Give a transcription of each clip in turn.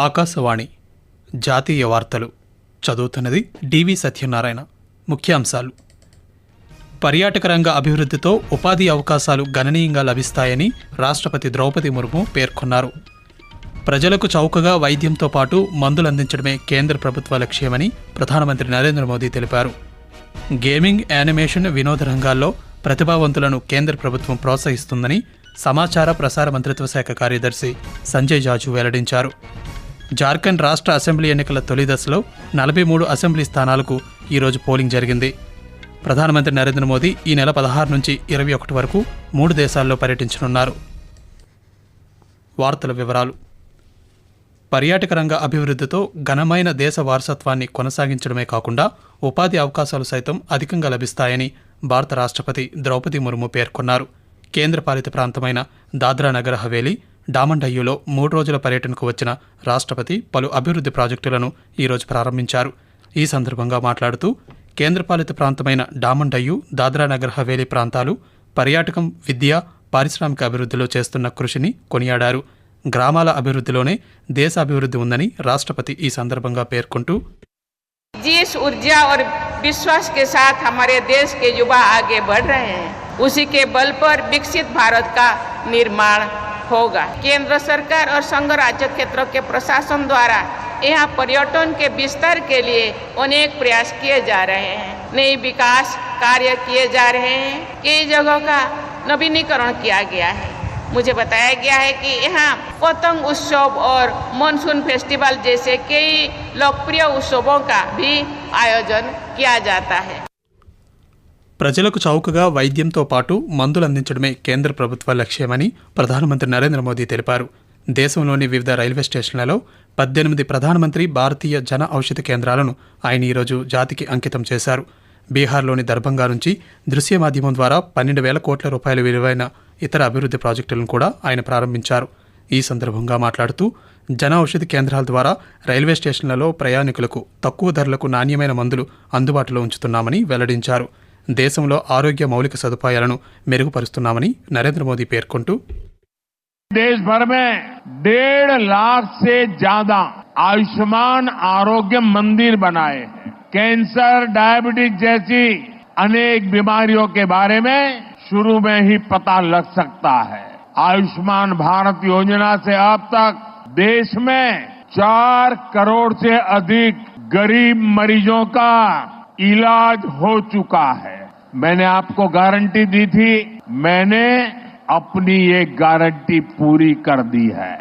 ఆకాశవాణి జాతీయ వార్తలు. చదువుతున్నది డివి సత్యనారాయణ. ముఖ్యాంశాలు. పర్యాటక రంగ అభివృద్ధితో ఉపాధి అవకాశాలు గణనీయంగా లభిస్తాయని రాష్ట్రపతి ద్రౌపది ముర్ము పేర్కొన్నారు. ప్రజలకు చౌకగా వైద్యంతో పాటు మందులు అందించడమే కేంద్ర ప్రభుత్వ లక్ష్యమని ప్రధానమంత్రి నరేంద్ర మోదీ తెలిపారు. గేమింగ్ యానిమేషన్ వినోద రంగాల్లో ప్రతిభావంతులను కేంద్ర ప్రభుత్వం ప్రోత్సహిస్తుందని సమాచార ప్రసార మంత్రిత్వ శాఖ కార్యదర్శి సంజయ్ జాజు వెల్లడించారు. జార్ఖండ్ రాష్ట్ర అసెంబ్లీ ఎన్నికల తొలి దశలో నలభై మూడు అసెంబ్లీ స్థానాలకు ఈరోజు పోలింగ్ జరిగింది. ప్రధానమంత్రి నరేంద్ర మోదీ ఈ నెల పదహారు నుంచి ఇరవై ఒకటి వరకు మూడు దేశాల్లో పర్యటించనున్నారు. వార్తల వివరాలు. పర్యాటక రంగ అభివృద్ధితో ఘనమైన దేశ వారసత్వాన్ని కొనసాగించడమే కాకుండా ఉపాధి అవకాశాలు సైతం అధికంగా లభిస్తాయని భారత రాష్ట్రపతి ద్రౌపది ముర్ము పేర్కొన్నారు. కేంద్రపాలిత ప్రాంతమైన దాద్రా నగర్ హవేలీ డామండయ్యులో మూడు రోజుల పర్యటనకు వచ్చిన రాష్ట్రపతి పలు అభివృద్ధి ప్రాజెక్టులను ఈరోజు ప్రారంభించారు ఈ సందర్భంగా మాట్లాడుతూ కేంద్రపాలిత ప్రాంతమైన డామండయ్యు దాద్రా నగర్ హవేలీ ప్రాంతాలు పర్యాటకం విద్య పారిశ్రామిక అభివృద్ధిలో చేస్తున్న కృషిని కొనియాడారు గ్రామాల అభివృద్ధిలోనే దేశ అభివృద్ధి ఉందని రాష్ట్రపతి ఈ సందర్భంగా పేర్కొంటూ जिस ऊर्जा और विश्वास के साथ हमारे देश के युवा आगे बढ़ रहे हैं उसी के बल पर विकसित भारत का निर्माण होगा। केंद्र सरकार और संघ राज्य क्षेत्रों के प्रशासन द्वारा यहाँ पर्यटन के विस्तार के लिए अनेक प्रयास किए जा रहे हैं। नई विकास कार्य किए जा रहे हैं। कई जगहों का नवीनीकरण किया गया है। मुझे बताया गया है कि यहाँ पतंग उत्सव और मानसून फेस्टिवल जैसे कई लोकप्रिय उत्सवों का भी आयोजन किया जाता है। ప్రజలకు చౌకగా వైద్యంతో పాటు మందులు అందించడమే కేంద్ర ప్రభుత్వ లక్ష్యమని ప్రధానమంత్రి నరేంద్ర మోదీ తెలిపారు. దేశంలోని వివిధ రైల్వే స్టేషన్లలో పద్దెనిమిది ప్రధానమంత్రి భారతీయ జన ఔషధ కేంద్రాలను ఆయన ఈరోజు జాతికి అంకితం చేశారు. బీహార్లోని దర్భంగా నుంచి దృశ్య మాధ్యమం ద్వారా పన్నెండు వేల కోట్ల రూపాయల విలువైన ఇతర అభివృద్ధి ప్రాజెక్టులను కూడా ఆయన ప్రారంభించారు. ఈ సందర్భంగా మాట్లాడుతూ జన ఔషధి కేంద్రాల ద్వారా రైల్వే స్టేషన్లలో ప్రయాణికులకు తక్కువ ధరలకు నాణ్యమైన మందులు అందుబాటులో ఉంచుతున్నామని వెల్లడించారు. దేశంలో ఆరోగ్య మౌలిక సదుపాయాలను మెరుగుపరుస్తున్నామని నరేంద్ర మోదీ పేర్కొంటూ देश भर में डेढ़ लाख से ज्यादा आयुष्मान आरोग्य मंदिर बनाए हैं कैंसर डायबिटीज जैसी अनेक बीमारियों के बारे में शुरू में ही पता लग सकता है आयुष्मान भारत योजना से अब तक देश में चार करोड़ से अधिक गरीब मरीजों का इलाज हो चुका है मैंने आपको गारंटी दी थी मैंने अपनी ये गारंटी पूरी कर दी है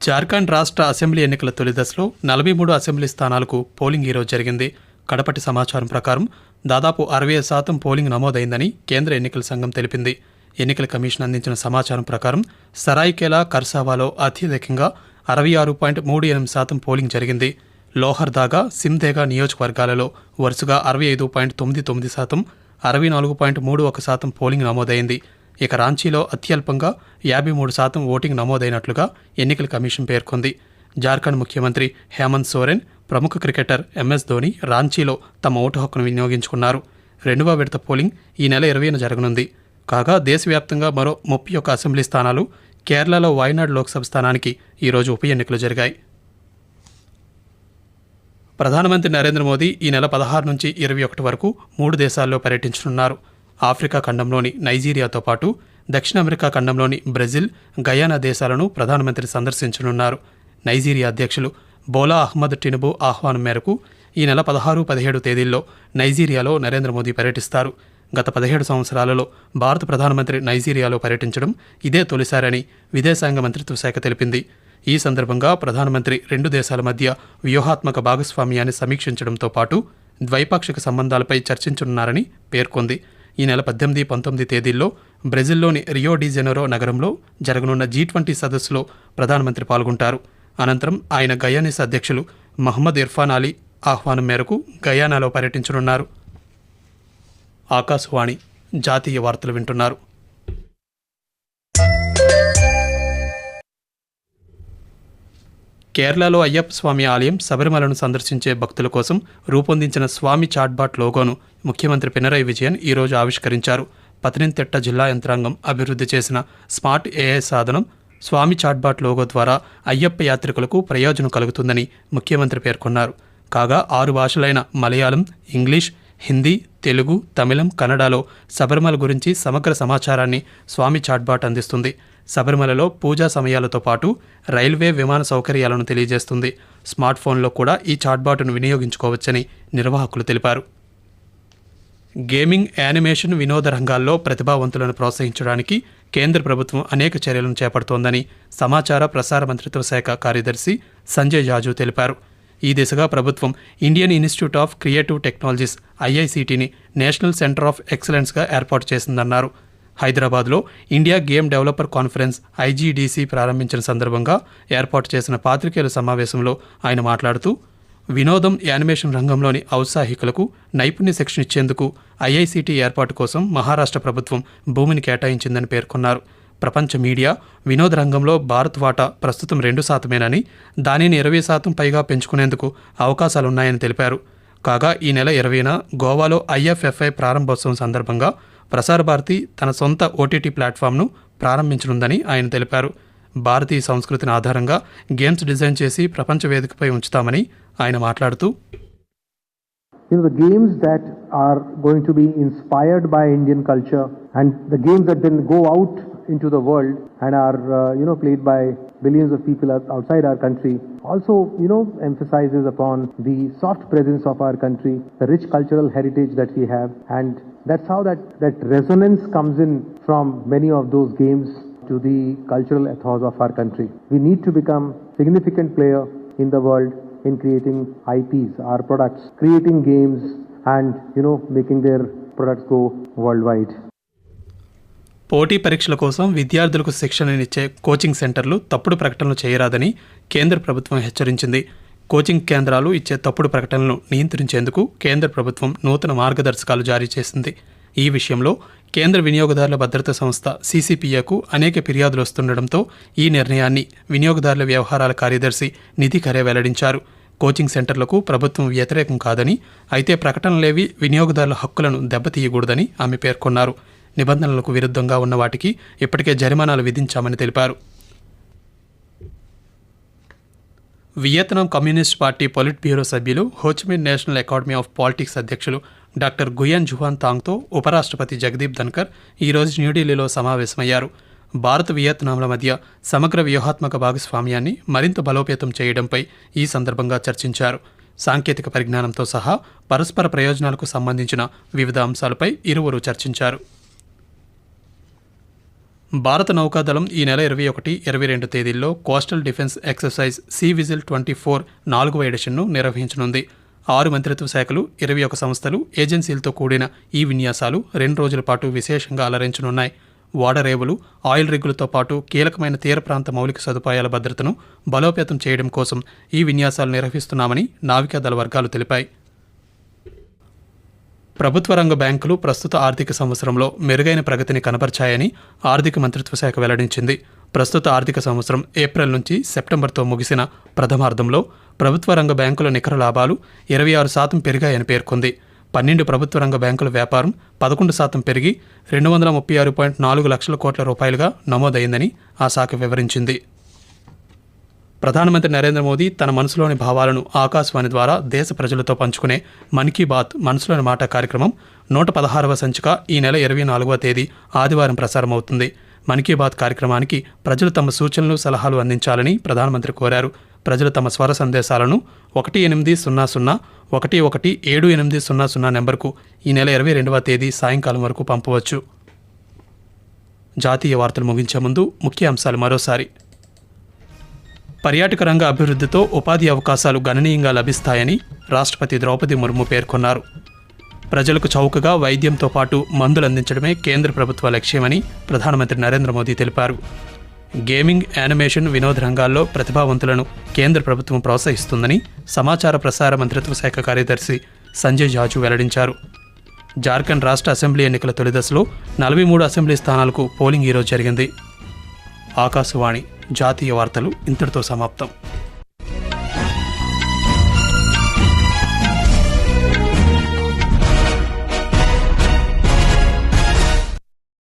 జార్ఖండ్ రాష్ట్ర అసెంబ్లీ ఎన్నికల తొలి దశలో నలభై మూడు అసెంబ్లీ స్థానాలకు పోలింగ్ ఈరోజు జరిగింది కడపటి సమాచారం ప్రకారం దాదాపు అరవై శాతం పోలింగ్ నమోదైందని కేంద్ర ఎన్నికల సంఘం తెలిపింది ఎన్నికల కమిషన్ అందించిన సమాచారం ప్రకారం సరాయికేలా కర్సావాలో అత్యధికంగా అరవై ఆరు పాయింట్ మూడు ఎనిమిది శాతం పోలింగ్ జరిగింది లోహర్దాగా సిందేగా నియోజకవర్గాలలో వరుసగా అరవై ఐదు పాయింట్ తొమ్మిది తొమ్మిది శాతం అరవై నాలుగు పాయింట్ మూడు ఒక శాతం పోలింగ్ నమోదైంది. ఇక రాంచీలో అత్యల్పంగా యాభై మూడు శాతం ఓటింగ్ నమోదైనట్లుగా ఎన్నికల కమిషన్ పేర్కొంది. జార్ఖండ్ ముఖ్యమంత్రి హేమంత్ సోరెన్ ప్రముఖ క్రికెటర్ ఎంఎస్ ధోని రాంచీలో తమ ఓటు హక్కును వినియోగించుకున్నారు. రెండవ విడత పోలింగ్ ఈ నెల ఇరవైన జరగనుంది. కాగా దేశవ్యాప్తంగా మరో ముప్పై ఒక్క అసెంబ్లీ స్థానాలు కేరళలో వాయనాడ్ లోక్సభ స్థానానికి ఈరోజు ఉప ఎన్నికలు జరిగాయి. ప్రధానమంత్రి నరేంద్ర మోదీ ఈ నెల పదహారు నుంచి ఇరవై ఒకటి వరకు మూడు దేశాల్లో పర్యటించనున్నారు. ఆఫ్రికా ఖండంలోని నైజీరియాతో పాటు దక్షిణ అమెరికా ఖండంలోని బ్రెజిల్ గయానా దేశాలను ప్రధానమంత్రి సందర్శించనున్నారు. నైజీరియా అధ్యక్షులు బోలా అహ్మద్ టినుబు ఆహ్వానం మేరకు ఈ నెల పదహారు పదిహేడు తేదీల్లో నైజీరియాలో నరేంద్ర మోదీ పర్యటిస్తారు. గత పదిహేడు సంవత్సరాలలో భారత ప్రధానమంత్రి నైజీరియాలో పర్యటించడం ఇదే తొలిసారని విదేశాంగ మంత్రిత్వ శాఖ తెలిపింది. ఈ సందర్భంగా ప్రధానమంత్రి రెండు దేశాల మధ్య వ్యూహాత్మక భాగస్వామ్యాన్ని సమీక్షించడంతో పాటు ద్వైపాక్షిక సంబంధాలపై చర్చించనున్నారని పేర్కొంది. ఈ నెల పద్దెనిమిది పంతొమ్మిది తేదీల్లో బ్రెజిల్లోని రియో డి నగరంలో జరగనున్న జీ ట్వంటీ సదస్సులో ప్రధానమంత్రి పాల్గొంటారు. అనంతరం ఆయన గయానిస్ అధ్యక్షులు మహమ్మద్ ఇర్ఫాన్ అలీ ఆహ్వానం మేరకు గయానాలో పర్యటించనున్నారు. ఆకాశవాణి జాతీయ వార్తలు వింటున్నారు. కేరళలో అయ్యప్ప స్వామి ఆలయం శబరిమలను సందర్శించే భక్తుల కోసం రూపొందించిన స్వామి చాట్బాట్ లోగోను ముఖ్యమంత్రి పినరయి విజయన్ ఈరోజు ఆవిష్కరించారు. పతనంతిట్ట జిల్లా యంత్రాంగం అభివృద్ధి చేసిన స్మార్ట్ ఏఐ సాధనం స్వామి చాట్బాట్ లోగో ద్వారా అయ్యప్ప యాత్రికులకు ప్రయోజనం కలుగుతుందని ముఖ్యమంత్రి పేర్కొన్నారు. కాగా ఆరు భాషలైన మలయాళం ఇంగ్లీష్ హిందీ తెలుగు తమిళం కన్నడలో శబరిమల గురించి సమగ్ర సమాచారాన్ని స్వామి చాట్బాట్ అందిస్తుంది. శబరిమలలో పూజా సమయాలతో పాటు రైల్వే విమాన సౌకర్యాలను తెలియజేస్తుంది. స్మార్ట్ ఫోన్లో కూడా ఈ చాట్బాట్ను వినియోగించుకోవచ్చని నిర్వాహకులు తెలిపారు. గేమింగ్ యానిమేషన్ వినోద రంగాల్లో ప్రతిభావంతులను ప్రోత్సహించడానికి కేంద్ర ప్రభుత్వం అనేక చర్యలను చేపడుతోందని సమాచార ప్రసార మంత్రిత్వ శాఖ కార్యదర్శి సంజయ్ జాజు తెలిపారు. ఈ దిశగా ప్రభుత్వం Indian institute of creative technologies ఐఐసిటిని national centre of ఎక్సలెన్స్గా ఏర్పాటు చేసిందన్నారు. హైదరాబాద్లో India game developer conference IGDC ప్రారంభించిన సందర్భంగా ఏర్పాటు చేసిన పాత్రికేయుల సమావేశంలో ఆయన మాట్లాడుతూ వినోదం యానిమేషన్ రంగంలోని ఔత్సాహికులకు నైపుణ్య శిక్షణ ఇచ్చేందుకు ఐఐసిటి ఏర్పాటు కోసం మహారాష్ట్ర ప్రభుత్వం భూమిని కేటాయించిందని పేర్కొన్నారు. ప్రపంచ మీడియా వినోద రంగంలో భారత్ వాటా ప్రస్తుతం రెండు శాతమేనని దానిని ఇరవై శాతం పైగా పెంచుకునేందుకు అవకాశాలున్నాయని తెలిపారు. కాగా ఈ నెల ఇరవైన గోవాలో ఐఎఫ్ఎఫ్ఐ ప్రారంభోత్సవం సందర్భంగా ప్రసార భారతి తన సొంత ఓటీటీ ప్లాట్ఫామ్ను ప్రారంభించనుందని ఆయన తెలిపారు భారతీయ సంస్కృతిని ఆధారంగా గేమ్స్ డిజైన్ చేసి ప్రపంచ వేదికపై ఉంచుతామని ఆయన మాట్లాడుతూ you know, the games that are going to be inspired by Indian culture and the games that then go out into the world and are, uh, you know, played by billions of people outside our country also, you know, emphasizes upon the soft presence of our country, the rich cultural heritage that we have and that's how that, that resonance comes in from many of those games to the cultural ethos of our country. We need to become significant player in the world in creating IPs, our products, creating games and, you know, making their products go worldwide. పోటీ పరీక్షల కోసం విద్యార్థులకు శిక్షణనిచ్చే coaching సెంటర్లు తప్పుడు ప్రకటనలు చేయరాదని కేంద్ర ప్రభుత్వం హెచ్చరించింది కోచింగ్ కేంద్రాలు ఇచ్చే తప్పుడు ప్రకటనలను నియంత్రించేందుకు కేంద్ర ప్రభుత్వం నూతన మార్గదర్శకాలు జారీ చేసింది. ఈ విషయంలో కేంద్ర వినియోగదారుల భద్రతా సంస్థ సీసీపీఏకు అనేక ఫిర్యాదులు వస్తుండటంతో ఈ నిర్ణయాన్ని వినియోగదారుల వ్యవహారాల కార్యదర్శి నిధి ఖరే వెల్లడించారు. కోచింగ్ సెంటర్లకు ప్రభుత్వం వ్యతిరేకం కాదని అయితే ప్రకటనలేవి వినియోగదారుల హక్కులను దెబ్బతీయకూడదని ఆమె పేర్కొన్నారు. నిబంధనలకు విరుద్ధంగా ఉన్న వాటికి ఇప్పటికే జరిమానాలు విధించామని తెలిపారు. Vietnam communist party polit bureau సభ్యులు Ho Chi Minh national academy of politics అధ్యక్షులు డాక్టర్ గుయన్ జుహాన్ తాంగ్తో ఉపరాష్ట్రపతి జగదీప్ ధన్కర్ ఈరోజు న్యూఢిల్లీలో సమావేశమయ్యారు. భారత్ వియత్నాంల మధ్య సమగ్ర వ్యూహాత్మక భాగస్వామ్యాన్ని మరింత బలోపేతం చేయడంపై ఈ సందర్భంగా చర్చించారు. సాంకేతిక పరిజ్ఞానంతో సహా పరస్పర ప్రయోజనాలకు సంబంధించిన వివిధ అంశాలపై ఇరువురు చర్చించారు. భారత నౌకాదళం ఈ నెల ఇరవై ఒకటి ఇరవై రెండు తేదీల్లో coastal defence exercise sea vigil twenty four నాలుగవ ఎడిషన్ను నిర్వహించనుంది. ఆరు మంత్రిత్వ శాఖలు ఇరవై ఒక సంస్థలు ఏజెన్సీలతో కూడిన ఈ విన్యాసాలు రెండు రోజుల పాటు విశేషంగా అలరించనున్నాయి. వాడరేవులు ఆయిల్ రిగ్గులతో పాటు కీలకమైన తీర ప్రాంత మౌలిక సదుపాయాల భద్రతను బలోపేతం చేయడం కోసం ఈ విన్యాసాలు నిర్వహిస్తున్నామని నావికాదళ వర్గాలు తెలిపాయి. ప్రభుత్వ రంగ బ్యాంకులు ప్రస్తుత ఆర్థిక సంవత్సరంలో మెరుగైన ప్రగతిని కనపరిచాయని ఆర్థిక మంత్రిత్వ శాఖ వెల్లడించింది. ప్రస్తుత ఆర్థిక సంవత్సరం ఏప్రిల్ నుంచి సెప్టెంబర్తో ముగిసిన ప్రథమార్థంలో ప్రభుత్వ రంగ బ్యాంకుల నికర లాభాలు ఇరవై ఆరు శాతం పెరిగాయని పేర్కొంది. పన్నెండు ప్రభుత్వ రంగ బ్యాంకుల వ్యాపారం పదకొండు శాతం పెరిగి రెండు వందల ముప్పై ఆరు పాయింట్ నాలుగు లక్షల కోట్ల రూపాయలుగా నమోదైందని ఆ శాఖ వివరించింది. ప్రధానమంత్రి నరేంద్ర మోదీ తన మనసులోని భావాలను ఆకాశవాణి ద్వారా దేశ ప్రజలతో పంచుకునే మన్ కీ బాత్ మనసులోని మాట కార్యక్రమం నూట పదహారవ సంచిక ఈ నెల ఇరవై నాలుగవ తేదీ ఆదివారం ప్రసారమవుతుంది. మన్ కీ బాత్ కార్యక్రమానికి ప్రజలు తమ సూచనలు సలహాలు అందించాలని ప్రధానమంత్రి కోరారు. ప్రజలు తమ స్వర సందేశాలను ఒకటి ఎనిమిది సున్నా సున్నా ఒకటి ఒకటి ఏడు ఎనిమిది సున్నా సున్నా నెంబర్కు ఈ నెల ఇరవై రెండవ తేదీ సాయంకాలం వరకు పంపవచ్చు. జాతీయ వార్తలు ముగించే ముందు ముఖ్య అంశాలు మరోసారి. పర్యాటక రంగ అభివృద్ధితో ఉపాధి అవకాశాలు గణనీయంగా లభిస్తాయని రాష్ట్రపతి ద్రౌపది ముర్ము పేర్కొన్నారు. ప్రజలకు చౌకగా వైద్యంతో పాటు మందులు అందించడమే కేంద్ర ప్రభుత్వ లక్ష్యమని ప్రధానమంత్రి నరేంద్ర మోదీ తెలిపారు. గేమింగ్ యానిమేషన్ వినోద రంగాల్లో ప్రతిభావంతులను కేంద్ర ప్రభుత్వం ప్రోత్సహిస్తుందని సమాచార ప్రసార మంత్రిత్వ శాఖ కార్యదర్శి సంజయ్ జాజు వెల్లడించారు. జార్ఖండ్ రాష్ట్ర అసెంబ్లీ ఎన్నికల తొలిదశలో నలభై మూడు అసెంబ్లీ స్థానాలకు పోలింగ్ ఈరోజు జరిగింది. ఆకాశవాణి జాతీయ వార్తలు ఇంతటితో సమాప్తం.